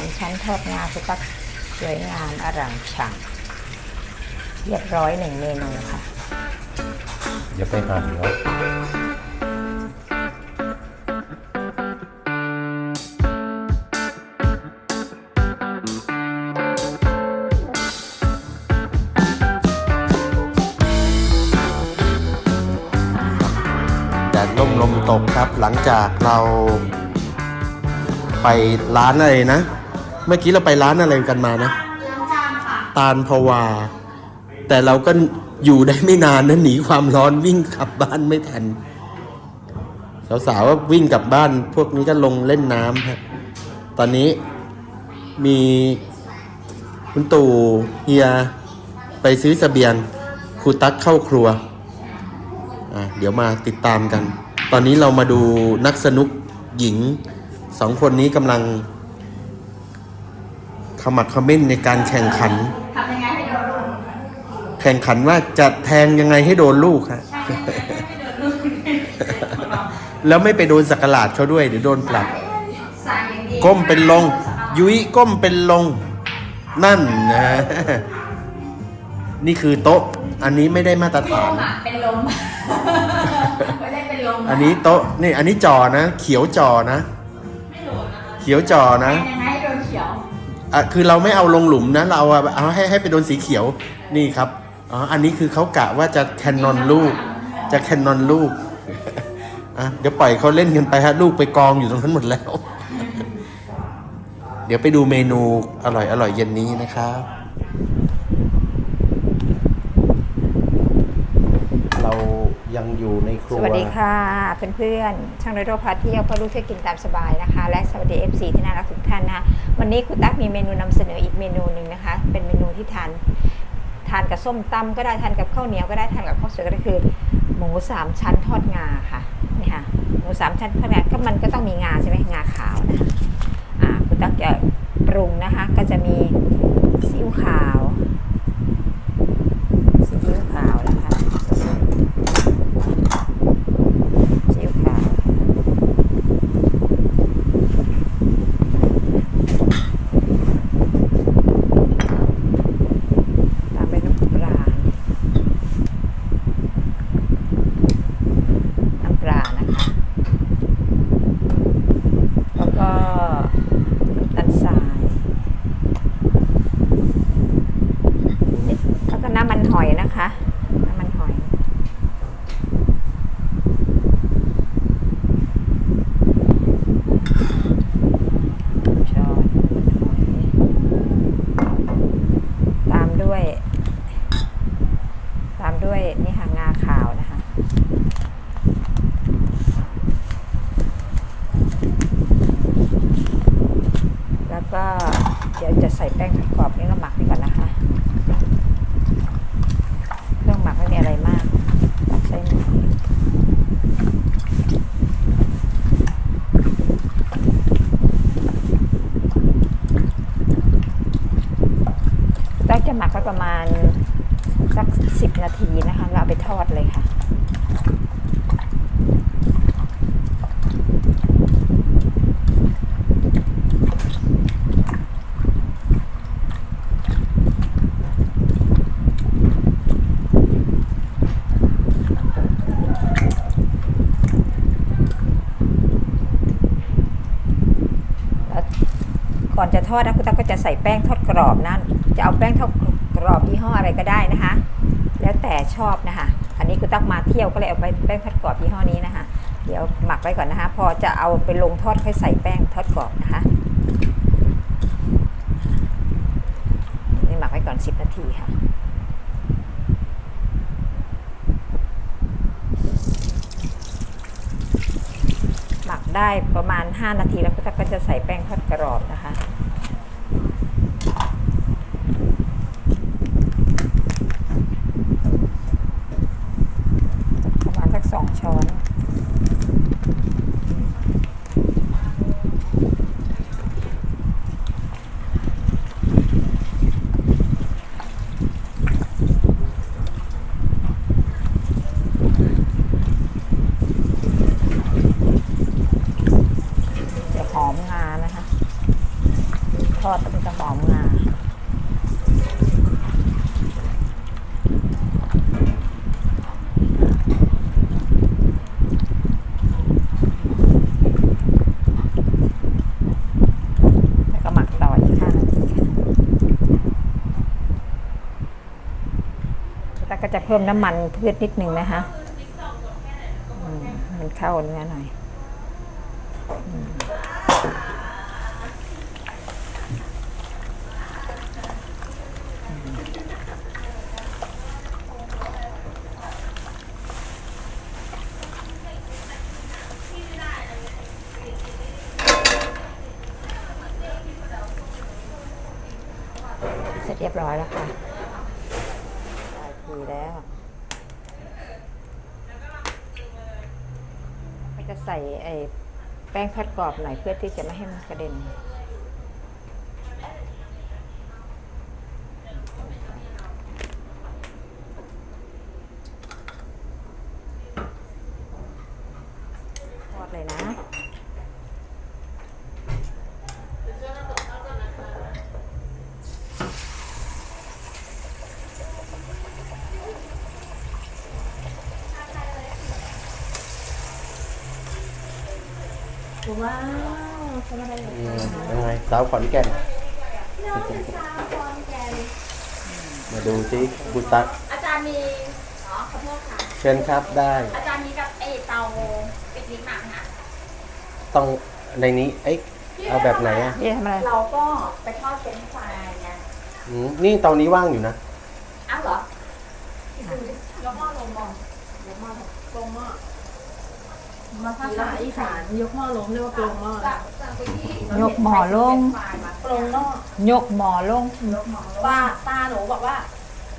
ามชั้นทอดงาสุกักสวยงามอร่างฉ่ำเรียบร้อยหนึ่งเมนูค่ะ เดี๋ยวไปหั่นเนาะแดดร่มลมตกครับหลังจากเราไปร้านอะไรนะเมื่อกี้เราไปร้านอะไรกันมานะ ตาลพวา แต่เราก็อยู่ได้ไม่นานนะหนีความร้อนวิ่งกลับบ้านไม่ทันสาวๆว่าวิ่งกลับบ้าน พวกนี้ก็ลงเล่นน้ำฮะตอนนี้มีคุณตู่เฮียไปซื้อเสบียงครูตั๊กเข้าครัว อะเดี๋ยวมาติดตามกัน ตอนนี้เรามาดูนักสนุกหญิงสองคนนี้กำลัง ขมักเขม้นในการแข่งขัน ทำยังไงให้โดนลูกแข่งขันว่าจะแทงยังไงให้โดนลูกฮะ ใช่ให้โดนลูกแล้วไม่ไปโดนสักหลาดเขาด้วยเดี๋ยวโดนปรับใส่อย่างดีก้มเป็นลง ยุ้ยก้มเป็นลง นั่นนะ นี่คือโต๊ะ อันนี้ไม่ได้มาตรลฐานมอะเป็นลมไม่ได้เป็นลมอันนี้โต๊ะนี่อันนี้จอนะ เขียวจอนะ ไม่โดนนะคะเขียวจอนะทำยังไงให้โดนเขียว อะคือเราไม่เอาลงหลุมนะเราเอาเอาให้ให้ไปโดนสีเขียวนี่ครับอ๋ออันนี้คือเขากะว่าจะแคนนอนลูก จะแคนนอนลูกอะเดี๋ยวปล่อยเขาเล่นกันไปฮะลูกไปกองอยู่ตรงนั้นหมดแล้ว เดี๋ยวไปดูเมนูอร่อยอร่อยเย็นนี้นะครับ เรายังอยู่ในค รัว สวัสดีค่ะเพื่อนๆช่างไรโรพาเที่ยวพ่อลูกเที่ยวกินตามสบายนะคะ และสวัสดี FC ที่น่ารักทุกท่านนะวันนี้คุณตั๊กมีเมนูนำเสนออีกเมนูหนึ่งนะคะ เป็นเมนูที่ทานทานกับส้มตำก็ได้ทานกับข้าวเหนียวก็ได้ทานกับข้าวสวยก็ได้คือ หมูสามชั้นทอดงาค่ะนี่ค่ะหมูสามชั้นทอดงาก็มันก็ต้องมีงาใช่ไหมงาขาวนะคะคุณตั๊กจะปรุงนะคะ ก็จะมีซีอิ๊วขาวซีอิ๊วขาวนะคะซีอิ๊วขาว ตามด้วยน้ำปลา น้ำปลานะคะ แล้วก็น้ำตาลทรายนิดแล้วก็น้ำมันหอยนะคะ น้ำมันหอย ช้อนน้ำมันหอย ตามด้วย ตามด้วยนี่ค่ะงาขาวนะคะ แล้ว ก็เดี๋ยวจะใส่แป้งทอดกรอบนี้ราหมักไว้ก่อนนะคะเครื่องหมักไม่มีอะไรมากตักใส่หมูตักจะหมักไว้ประมาณสักสิบนาทีนะคะเราเอาไปทอดเลยค่ะ แล้ว ก่อนจะทอดนะคุณตั๊กก็จะใส่แป้งทอดกรอบนั่นจะเอาแป้งทอดกรอบยี่ห้ออะไรก็ได้นะคะ แล้วแต่ชอบนะคะ อันนี้คุณตั๊กมาเที่ยวก็เลยเอาไปแป้งทอดกรอบยี่ห้อนี้นะคะ เดี๋ยวหมักไว้ก่อนนะคะ พอจะเอาไปลงทอดค่อยใส่แป้งทอดกรอบนะคะนี่หมักไว้ก่อน 10 นาทีค่ะ หมัก ได้ประมาณ 5 นาทีแล้วก็จะใส่แป้งทอดกรอบนะคะประมาณสักสองช้อน จะหอมงานะคะ จะเพิ่มน้ำมันพืชนิดนึงนะคะมันเข้าเนื้อหน่อยอืมเสร็จเรียบร้อยแล้วค่ะ ได้ทีแล้วก็ จะใส่ไอ้แป้งทอดกรอบหน่อยเพื่อที่จะไม่ให้มันกระเด็น ทอดเลยนะ ว้าวทำอะไร อืมยังไง สาวขอนแก่น น้องเป็นสาวคอนแกนมาดูสิบุตักอาจารย์มีอ๋อขอโทษค่ะ เชิญครับได้ อาจารย์มีกับไอเตาปิกนิกมาไหมคะต้องในนี้เอ้ยเอาแบบไหนอะนี่ทำอะไรเราก็ไปทอดเป็นช์ฟรายไงอืมนี่เตานี้ว่างอยู่นะ อ้าวเหรอดูดิยกหม้อลงมองยกหม้อลงลงหม้อ มาภาษาอีสานยกหม้อลงเรียกว่าปลงหม้อยกหม้อลงปลงหม้อยกหมอลงตาตาหนูบอกว่า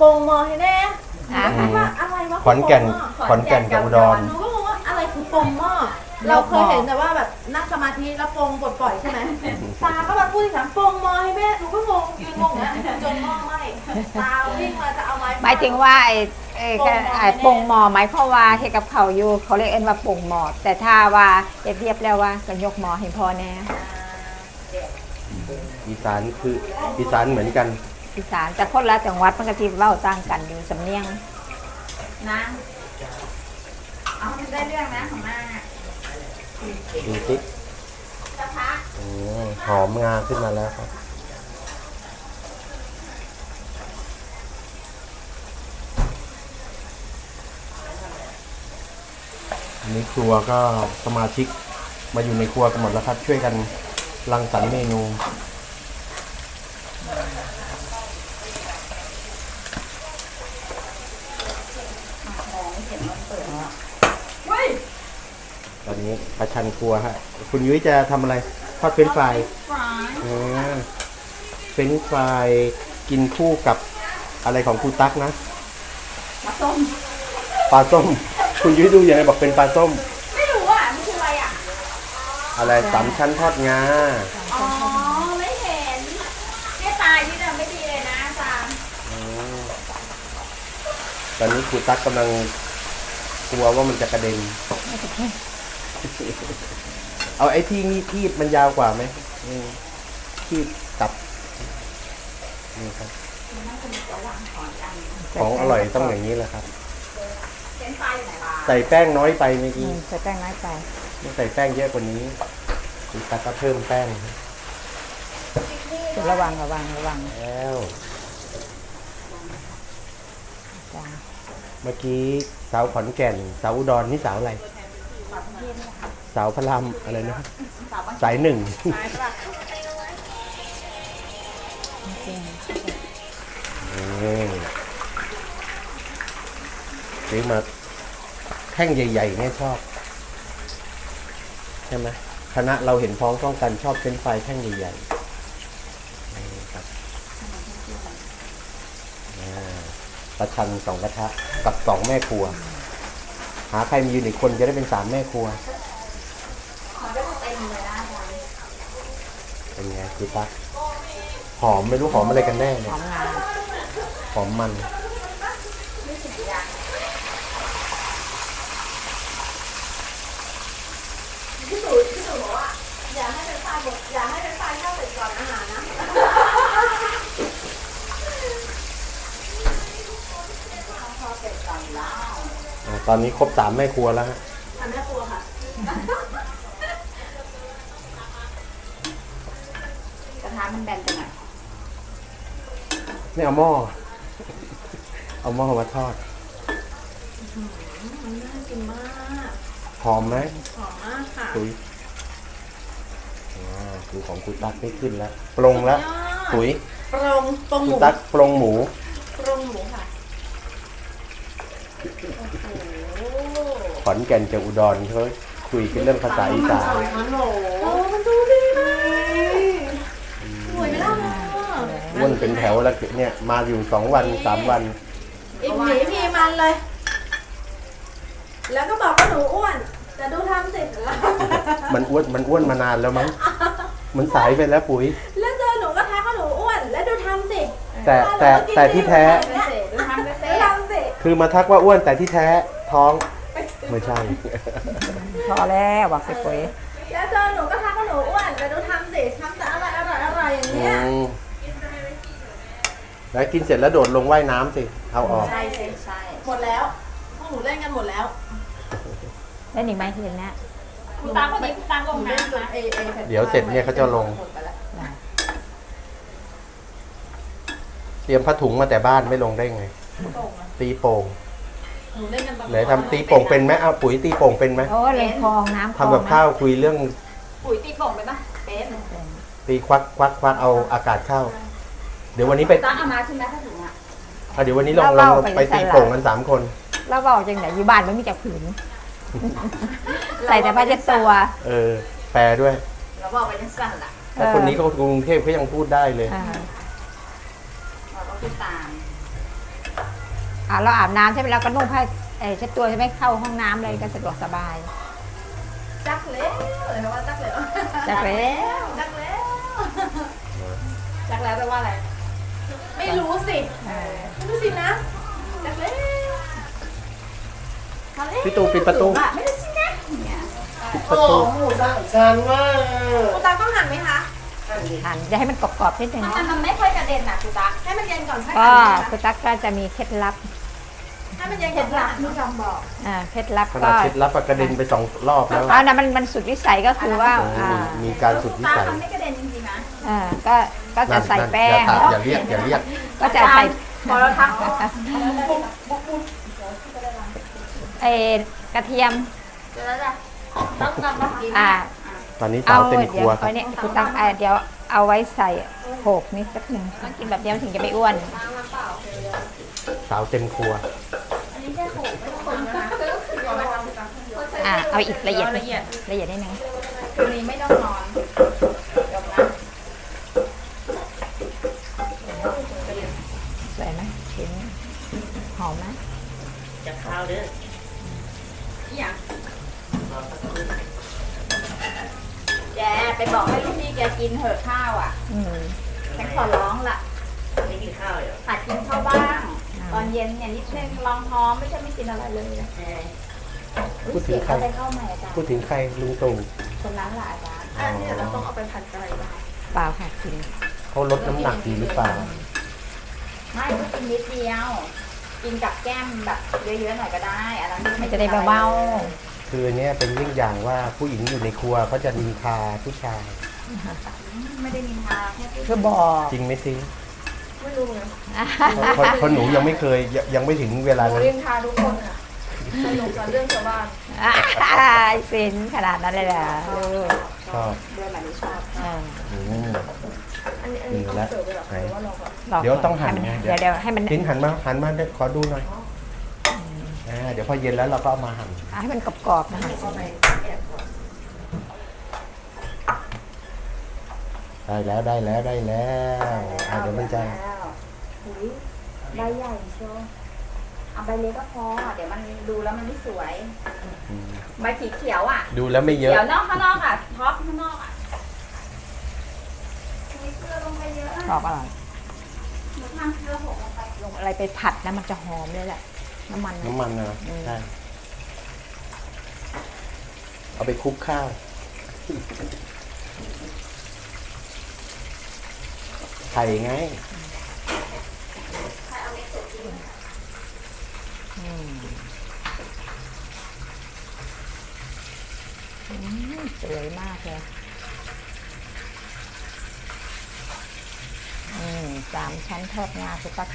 ปลงหม้อให้แน่อะอืมว่าอะไรวะขอนแก่นปลงหม้ขอนแก่นกับอุดร หนูก็งงว่าอะไรคือปลงหม้อเราเคยเห็นแต่ว่าแบบนั่งสมาธิแล้วปลงปลดปล่อยใช่ไหมตาก็มาพูดถามปลงหม้อให้แม่หนูก็งงยืนงงนะจนหม้อไหมตาวิ่งมาจะเอาไม้หมายถึงว่าไอ้ ไอ้ก็ไอ้ปงหมอหมายความว่าเฮ็ดกับเขาวอยู่เขาเรียกเอ็นว่าปงหมอแต่ถ้าว่าเรียบๆแล้วว่าก็ยกหมอให้พ่อแน่อีสานคืออีสานเหมือนกัน อีสานแต่คนละจังหวัดมันก็ที่เว้าต่างกันอยู่สำเนียง นะเอาให้ได้เรื่องนะของหน้าดูสิกระทะอืมหอมงาขึ้นมาแล้วครับ อันนี้ครัวก็สมาชิกมาอยู่ในครัวกันหมดแล้วครับ ช่วยกันรังสรรค์เมนูเฮ้ยตอนนี้ประชันครัวฮะ คุณยุ้ยจะทำอะไรทอดเฟรนช์ฟรายฟรายอ่าเฟรนช์ฟรายกินคู่กับอะไรของครูตั๊กนะมาส้มปลาส้ม คุณยุ้ยดูยังไงบอกเป็นปลาส้ม ไม่รู้อะมันคืออะไรอะ อะไรสามชั้นทอดงาอ๋อ ไม่เห็นเนี่ยตายนี่เนี่ยไม่ดีเลยนะอาจารย์อืมตอนนี้ครูตั๊กกำลังกลัวว่ามันจะกระเด็น เอาไอ้ที่มีทีดมันยาวกว่าไหมอืมทีดตับนี่ครับ ของอร่อยต้องอย่างนี้แหละครับ เป็นไฟอยู่ไหนวะ ใส่แป้งน้อยไปเมื่ออืกี้มใส่แป้งน้อยไปต้องใส่แป้งเยอะกว่านี้ครูตั๊กก็เพิ่มแป้งระวังระวังระวังแล้วจ้าเมื่อกี้สาวขอนแก่นสาวอุดรนี่สาวอะไรสาวพระรามอะไรนะสายหนึ่งนี่ซื้อมาแท่งใหญ่ ๆ เนี่ยชอบ ใช่ไหมคณะเราเห็นพ้องต้องกันชอบเป็นไฟแท่งใหญ่ๆครับประชันสองกระทะกับสองแม่ครัว หาใครมีอยู่หนึ่งคนจะได้เป็นสามแม่ครัวเป็นไงคือตักหอมไม่รู้หอมอะไรกันแน่หเนี่อยมงาหอมมัน พี่สูพี่สูบอกว่าอย่าให้เป็นไฟหมดอย่าให้เป็นไฟเข้าเสร็จก่อนอาหารนะพอเสร็จก่อนแล้วอ่าตอนนี้ครบสามแม่ครัวแล้วฮะทำแม่ครัวค่ะกระทะมันแบนไปหน่อยไม่เอาหม้อ เอาหม้อมาทอด มันน่ากินมาก หอมไหมหอมมากค่ะปุ๋ยอ่าดูของคุณตั๊กไม่ขึ้นแล้วปรงแล้วปุ๋ยปรงปรงหคุณมูตั๊กปรงหมู ปรงหมูค่ะโอ้โหขอนแก่นจากอุดรเขาคุยกันเรื่องภาษาอีสานโอ้มันดูดีมากสวยไหมล่ะอ้วนเป็นแถวแล้วเนี่ยมาอยู่สองวันสามวันอีกหมีพีมันเลย แล้วก็บอกว่าหนูอ้วน แต่ดูทำเสร็จแล้วมันอ้วนมันอ้วนมานานแล้วมั้งมันสายไปแล้วปุ๋ย แล้วเจอหนูก็ทักว่าหนูอ้วน แล้วดูทำสิแต่แต่แต่ที่แท้ ดูทำสิดูทำสิคือมาทักว่าอ้วนแต่ที่แท้ท้องไม่ใช่ พอแล้วบอกสิปุ๋ยแล้วเจอหนูก็ทักว่าหนูอ้วนแต่ดูทำสิทำแต่อะไรอร่อยอร่อยอย่างอืเงี้ยมแล้วกินเสร็จแล้วโดดลงว่ายน้ำสิ เอาออก ใช่ใช่ใช่หมดแล้วพวกหนูเล่นกันหมดแล้ว เล่นอีกไหมคืนนี้คุณตาคนนี้คุณตาลงน้ำนะเอเอเดี๋ยวเสร็จเนี่ยเขาจะลงนะเตรียมผ้าถุงมาแต่บ้านไม่ลงได้ไง ตีโป่งหนูเล่นกันตอนไหนทำตีโป่งเป็นไหมเอาปุ๋ยตีโป่งเป็นไหมโอ้เลยคลองน้ำคลองทำกับข้าวคุยเรื่อง ปุ๋ยตีโป่งไปปะเป็นตีควักควักควักเอาอากาศเข้า เดี๋ยววันนี้ไปตาเอามาใช่ไหมถ้าถึงอะอะเดี๋ยววันนี้ลองลองไปตีโป่งกันสามคนแล้วบอกจังไหนอยู่บ้านไม่มีจักผืน ใส่แต่ผ้าเช็ดตัว เออแปลด้วยเราบอกไปยังสั้นล่ะแต่คนนี้เขากรุงเทพเขายังพูดได้เลยอ่าเราต้องติดตามอ่าเราอาบน้ำใช่ไหมเราก็นุ่งผ้าเอ่อเช็ดตัวใช่ไหมเข้าห้องน้ำเลยก็สะดวกสบายจักเล้วเลยคำว่าจักเล้วจักแล้วจักแล้วจักแล้วแปลว่าอะไร ไม่รู้สิเออไม่รู้สินะจักแล้ว พี่ตูปิดประตู ไม่รู้สินะเนี่ยประตูหมูสับชานว่าคุณตาต้องหั่นไหมคะหั่นจะให้มันกรอบๆนิดนึงแต่มันไม่ค่อยกระเด็นนะคุณตาให้มันเย็นก่อนใช่ไหมก็คุณตั๊กก็จะมีเคล็ดลับให้มันเย็นก่อนเคล็ดลับที่จำบอกอ่าเคล็ดลับขก็นาดเคล็ดลับอะกระเด็นไปสองรอบแล้วอ่านะมันมันสุดวิสัยก็คือว่าโอ้โหอ่ามีการสุดวิตาสัยทำไม่กระเด็นจริงๆนะอ่าก็ก็จะใส่แป้งนั่นนั่นอย่าถามอย่าเรียกอย่าเรียกก็จะใส่พอเราทัก เออกระเทียมเดี๋ยวแล้วจ้ะต้องการต้องกินอ่า ตอนนี้เอาสาวเต็มคเดี๋ยรัววครัเอาบเนี่ยคุณตังอ่าเดี๋ยวเอาไว้ใส่โขกนิดสักหนึ่งต้องกินแบบเดียวถึงจะไม่อ้วนสาวเต็มครัว อันนี้แค่โขกไม่ต้องคนนะคะเอามาทำกันอ่าเอาอีกละเอียดละเอียดละเอียดนิดนึงคืนนี้ไม่ต้องนอนเดี๋ยวนะ สวยไหมชิ้นหอมไหม จะข้าวเด้ออีหยังแกไปบอกให้ลู กพี่แกกินเถอะข้าวอะอืมฉันขอร้องล่ะไม่กินข้าวเหรอหัดกินข้าวบ้าง ตอนเย็นเนี่ยนิดนึงลองท้องไม่ใช่ไม่กินอะไรเลยพูดถึงใครอะไรเข้ามาอาจารย์พูดถึงใครลุงตู่คนนั้นแหละอาจารย์อ๋ออัอันนี้เราต้องเอาไปผัดอะไรบ้างเปล่าค่ะกินเขาลดน้ำหนักดีหรือเปล่า ไม่ก็กินนิดเดียว กินกับแก้มแบบเยอะๆหน่อยก็ได้อันนั้นมันจะได้เบาคืออันเนี้ยเป็นเรื่องอย่างว่าผู้หญิงอยู่ในครัวเขาจะนินทาผู้ชาย ไม่ได้นินทาแค่พูดๆคือบอกจริงไหมซิไม่รู้เลยเพราะเพราะหนูยังไม่เคยยังยังไม่ถึงเวลาหนูนั้น นินทาทุกคนค่ะสนุกกับเรื่องชาวบ้านอ่าสินขนาดนั้นเลยเหรอลูกชอบ เรื่องแบบนี้ชอบอ่า อืม อันนี้อันนี้ต้องเสิร์ฟไปหรอไหนหรือว่าลองก่อนรก่นเดี๋ยวต้องหั่นให้มัไงเดี๋ยวเดี๋ยวให้มันลิ้นหันมาหันมาขอดูหน่อยอ่าเดี๋ยวพอเย็นแล้วเราก็เอามาหั่น ให้มันกรอบๆนะคะได้แล้วได้แล้วได้แล้วอะเดี๋ยวมันจะอุ๊ยใบใหญ่เชียวเอาใบเล็กก็พอ เดี๋ยวมันดูแล้วมันไม่สวยอืมใบสีเขียวอะ ดูแล้วไม่เยอะเขียวนอกข้างนอกอะท็อปข้างนอกอะมีเกลือลงไปเยอะกรอบอร่อยหนูทำเกลือหกลงไปลงอะไรไปผัดนะมันจะหอมเลยแหละ น้ำมัน น้ำมันนะอืมใช่เอาไปคลุกข้าว ไข่ไงอืมอืมสวยมากเลยอืมสามชั้นทอดงาคือปัก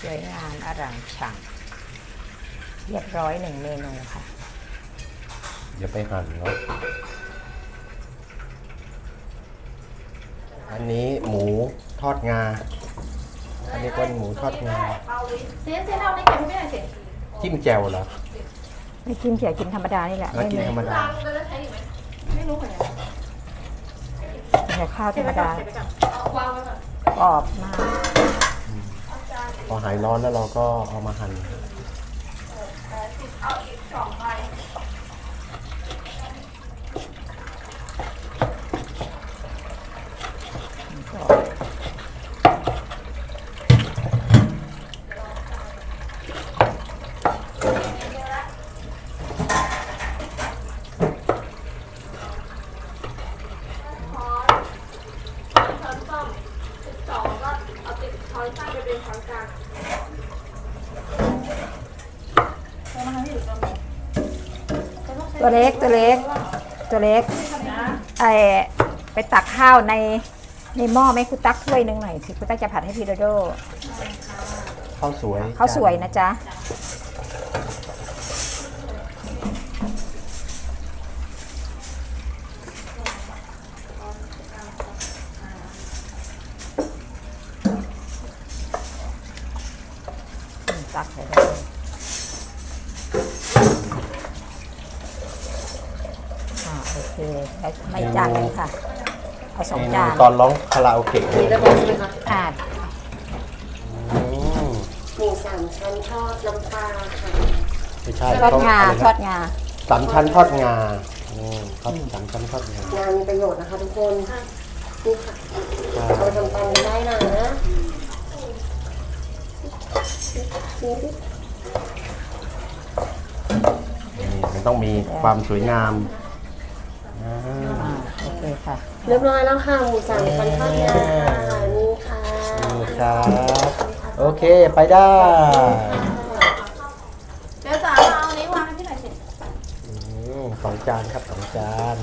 สวยงามอร่างฉ่ำเรียบร้อยหนึ่งเมนูค่ะเดี๋ยวไปหั่นเนาะ อันนี้หมูทอดงา อันนี้เป็นหมูทอดงา เซนเซนเอาในเก็บให้แม่หน่อยสิจิ้มแจ่วเหรอไม่กินเขียวกินธรรมดานี่แหละแล้วกินธรรมดาตามมันแล้วใช้อีกไหมไม่รู้เหมือนกันเดี๋ยวข้าวธรรมดาเก็บไปก่อนเอาวางไว้ก่อนกรอบมากพอหายร้อนแล้วเราก็เอามาหั่นเอาอีกสองใบ ช้อนส้อมสิบสองก็เอาติดช้อนสั้นไปเป็นช้อนกลางแล้วมันทำให้อยู่ตรงนี้ ตัว เล็กตัวเล็ก ตัวเล็กไอไปตักข้าวในในหม้อไหมคุณตักถ้วยหนึ่งหน่อยสิคุณตักจะผัดให้พี่โดโดข้าวสวยข้าวสวยนะจ๊ะ ตักเลยอ่าโอเคแล้วไม่จานเลยค่ะ เอาสอง เมนู จาน ตอนร้องคาราโอเกะเลยอ่าอืมหมูสามชั้นทอดน้ำปลาค่ะไม่ใช่ทอดงาเขะไรนะทอดงาสามชั้นทอดงาอืมทอดสามชั้นทอดงางานมีประโยชน์นะคะทุกคนนี่ค่ะใช่เอาไปทำตามกันได้นะนี่นี่มันต้องมีความสวยงาม อ่าอ่าโอเคค่ะ เรียบร้อยแล้วค่ะหมูสามชั้นทอดงาค่ะนี่ค่ะนี่ครับ โอเคไปได้ เดี๋ยวจ๋าเอาอันนี้วางให้พี่หน่อยสิอืมสองจานครับสองจาน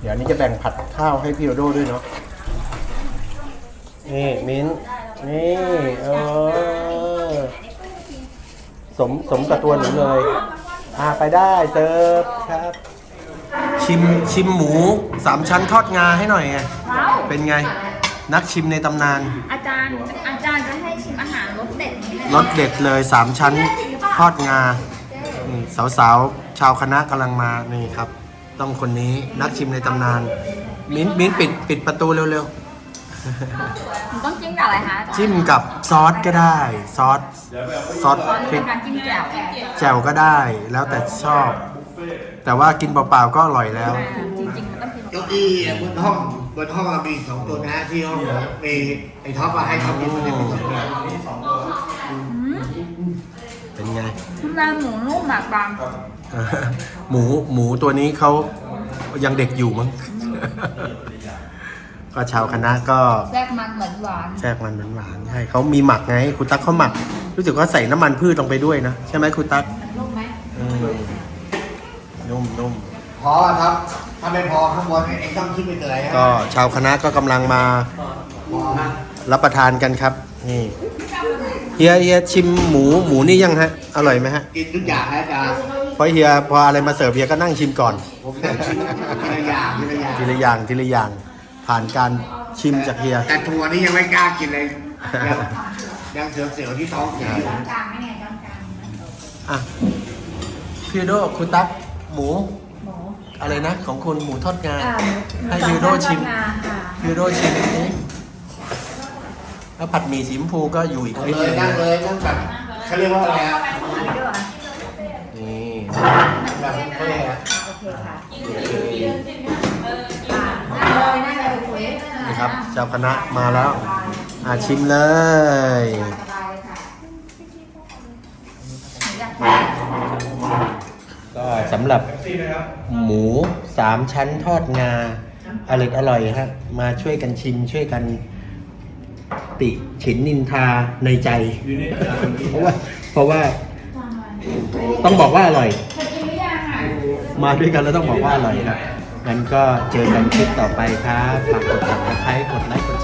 เดี๋ยวนี้จะแบ่งผัดข้าวให้พี่โดโดด้วยเนาะ นี่มิ้นท์นี่เออสมสมกับตัวหนูเลยอ่า ไปได้เติร์ฟครับ ชิมชิมหมูสามชั้นทอดงาให้หน่อยไงเป็นไง นักชิมในตำนานอาจารย์อาจารย์จะให้ชิมอาหารรสเด็ดอย่างนี้เลยรสเด็ดเลยสามชั้นทอดงานี่สาวๆ ชาวคณะกำลังมานี่ครับ ต้องคนนี้นักชิมในตำนาน มิ้นมิ้นปิดปิดประตูเร็วผม ต้องจิ้มกับอะไรคะอาจารย์ๆจิ้มกับซอสก็ได้ ซอสซอสพริกการจิ้มแจ่วแจ่วก็ได้ แล้วแต่ชอบ แต่ว่ากินเปล่าๆก็อร่อยแล้ว จริงๆมันต้องกินเก้าอี้บนห้องบนห้องเรามีสองตัวนะที่ห้องมีไอ้ท็อปมาให้ท็อปกินมันจะเป็นสองตัวเป็นไงน้ำลายหมูนุ่มหมักบางหมูหมูตัวนี้เขายังเด็กอยู่มั้ง ก็ชาวคณะก็แทรกมันเหมือนหวานแทรกมันหวานๆใช่เขามีหมักไงคุณตั๊กเขาหมัก รู้สึกว่าใส่น้ำมันพืชลงไปด้วยนะใช่ไหมคุณตั๊กนุ่มไหมนุ่มนุ่มพอครับ ถ้าไม่พอข้างบนเองต้องขึ้นไปเลยฮะก็ชาวคณะก็กำลังมาพอฮะรับประทานกันครับ นี่เฮียเฮียชิมหมูหมูนี่ยังฮะ อร่อยไหมฮะกินทุกอย่างนะอาจารย์เพราะเฮียพออะไรมาเสิร์ฟเฮียก็นั่งชิมก่อนผมจะชิมทีละอย่างทีละอย่างทีละอย่างทีละอย่าง ผ่านการชิมจากเฮีย แต่ทัวร์นี่ยังไม่กล้ากินเลย ยังยังเสียวๆที่ท้องเสียอยู่อะพี่โดคุณตั๊กหมูอะไรนะ ของคุณหมูทอดงาให้พี่โดชิมพี่โดชิมนี่แล้วผัดหมี่สีชมพูก็อยู่อีกคลิปเลหยนึงนั่งเลยนั่งแบบเขาเรียกว่าอะไรอะนี่แบบเขาเรียกอะไรอะนี่ ครับ เจ้าคณะมาแล้วอะชิมเลยก็สำหรับหมูสามชั้นทอดงาอร่อยอร่อยฮะมาช่วยกันชิมช่วยกัน ติฉินนินทาในใจ เพราะว่าเพราะว่า ต้องบอกว่าอร่อย มาด้วยกันแล้วต้องบอกว่าอร่อยครับ งั้นก็เจอกันคลิปต่อไปครับ ฝากกดติดตามกดไลค์กด